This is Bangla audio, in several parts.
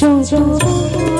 就足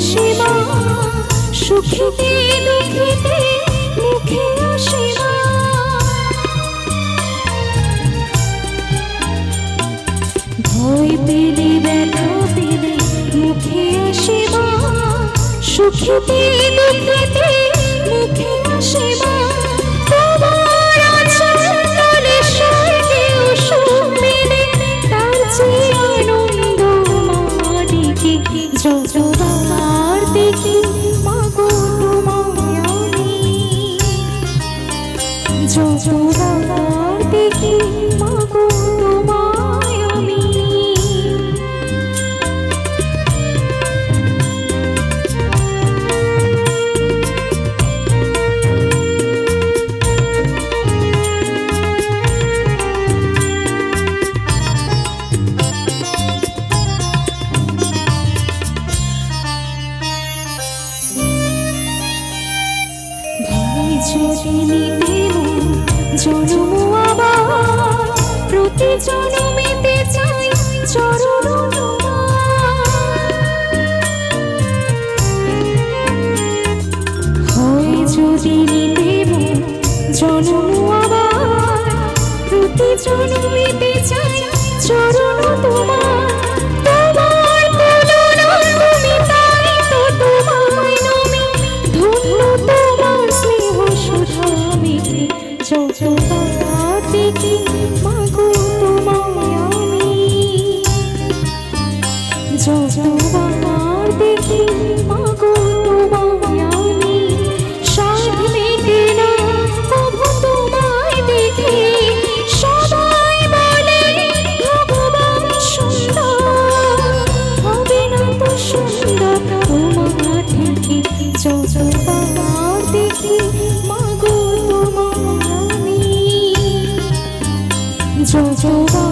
আসিমা সুখীতে দুঃখীতে মুখে আসিমা ভয় পেলে ব্যথা পেলে মুখে সুখীতে দুঃখীতে চিনি দেব জনম আবার। প্রতি জনমিতে চাই চরণ হয় যদি দেব জনম 就走吧。